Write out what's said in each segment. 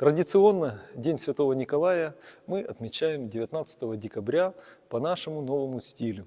Традиционно День Святого Николая мы отмечаем 19 декабря по нашему новому стилю.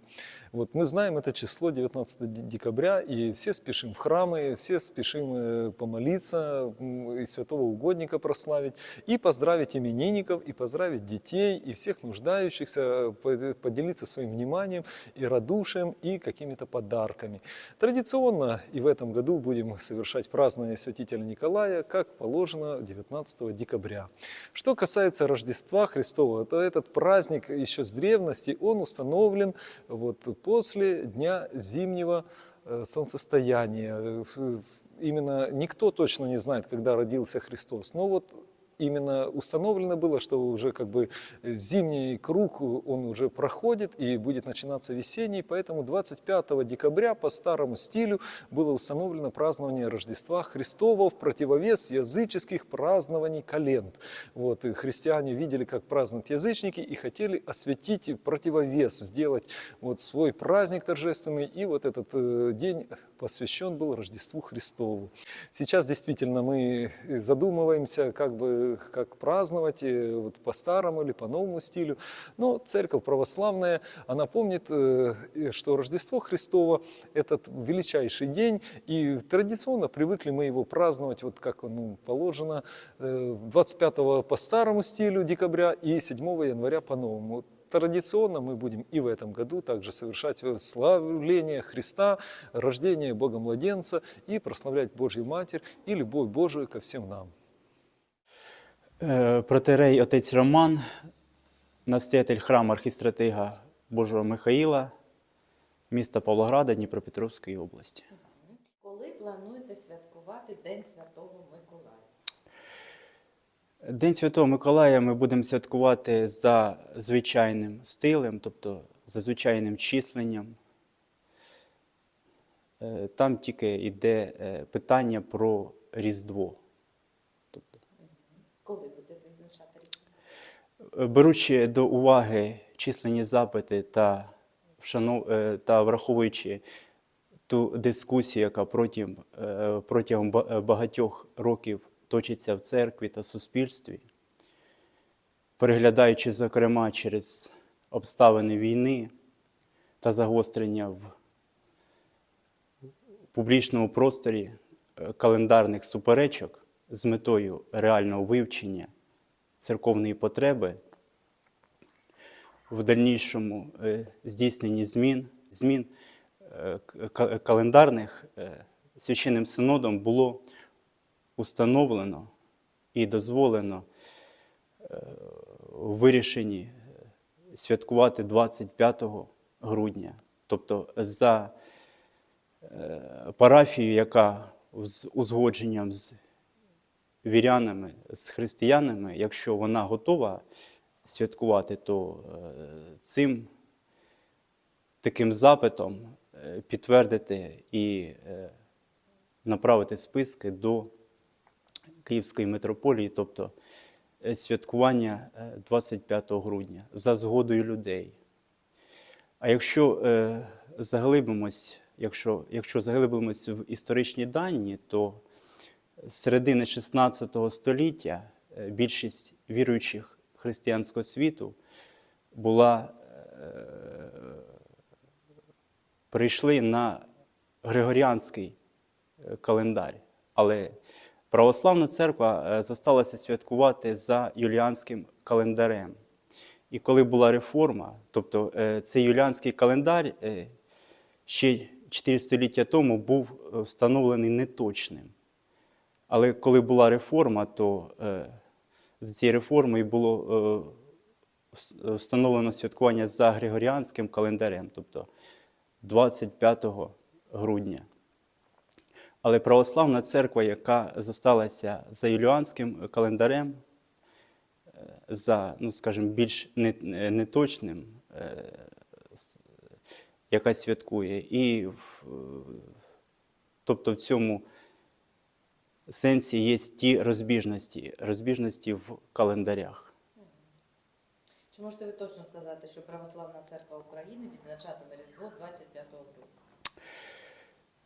Вот мы знаем это число 19 де- декабря, и все спешим в храмы, все спешим э, помолиться, и святого угодника прославить, и поздравить именинников, и поздравить детей, и всех нуждающихся, э, по- поделиться своим вниманием и радушием, и какими-то подарками. Традиционно и в этом году будем совершать празднование святителя Николая, как положено 19 декабря. Что касается Рождества Христова, то этот праздник еще с древности, он установлен вот после дня зимнего э, солнцестояния. Э, Именно никто точно не знает, когда родился Христос, но вот именно установлено было, что уже как бы зимний круг, он уже проходит и будет начинаться весенний, поэтому 25 декабря по старому стилю было установлено празднование Рождества Христова в противовес языческих празднований календ. Вот, и христиане видели, как празднуют язычники и хотели осветить противовес, сделать вот свой праздник торжественный, и вот этот э, день посвящен был Рождеству Христову. Сейчас действительно мы задумываемся, как бы как праздновать э, вот по старому или по новому стилю. Но церковь православная, она помнит, э, э, что Рождество Христово – этот величайший день, и традиционно привыкли мы его праздновать, вот как ну, положено, э, 25 по старому стилю декабря и 7 января по новому. Традиционно мы будем и в этом году также совершать э, славление Христа, рождение Бога младенца и прославлять Божью Матерь и любовь Божию ко всем нам. Е, Протерей отець Роман, настоятель храму архістратига Божого Михаїла, міста Павлограда Дніпропетровської області. Коли плануєте святкувати День Святого Миколая? День Святого Миколая ми будемо святкувати за звичайним стилем, тобто за звичайним численням. Е, Там тільки йде е, питання про Різдво. Коли будете відзначати Різдво? Беручи до уваги численні запити та, вшанов... е, та враховуючи ту дискусію, яка протягом, е, протягом е, багатьох років точиться в церкві та суспільстві, переглядаючи, зокрема, через обставини війни та загострення в публічному просторі календарних суперечок з метою реального вивчення церковної потреби в дальнішому е, здійсненні змін, змін е, к- календарних е, священним синодом було установлено і дозволено е, в вирішенні е, святкувати 25 грудня. Тобто за е, парафією, яка з узгодженням з вірянами, з християнами, якщо вона готова святкувати, то е, цим таким запитом е, підтвердити і е, направити списки до Київської митрополії, тобто святкування е, 25 грудня за згодою людей. А якщо заглибимось, якщо, якщо заглибимось в історичні дані, то з середини 16 століття е, більшість віруючих християнського світу була, е, прийшли на Григоріанський е, календар. Але православна церква зосталася святкувати за юліанським календарем. І коли була реформа, тобто цей юліанський календар ще 4 століття тому був встановлений неточним. Але коли була реформа, то е, за цією реформою було е, встановлено святкування за Григоріанським календарем, тобто 25 грудня. Але православна церква, яка зосталася за юліанським календарем, е, за, ну, скажімо, більш не- неточним, яка святкує. І тобто в цьому сенсі є ті розбіжності, розбіжності в календарях. Чи можете ви точно сказати, що Православна церква України відзначатиме Різдво 25 грудня?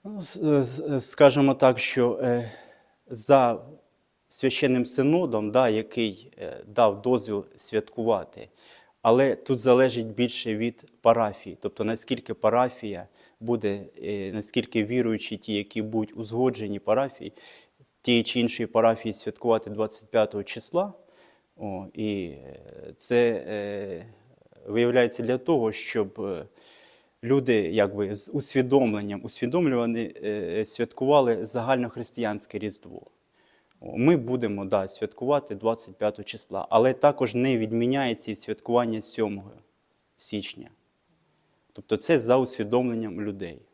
Ну, Скажемо так, що е, за священним синодом, да, який е, дав дозвіл святкувати. Але тут залежить більше від парафії, тобто наскільки парафія буде, е, наскільки віруючі ті, які будуть узгоджені парафії, тієї чи іншої парафії святкувати 25 числа. О, і е, це е, виявляється для того, щоб е, люди якби з усвідомленням, усвідомлювані, е, святкували загальнохристиянське Різдво. Ми будемо да, святкувати 25 числа, але також не відміняється і святкування 7 січня. Тобто це за усвідомленням людей.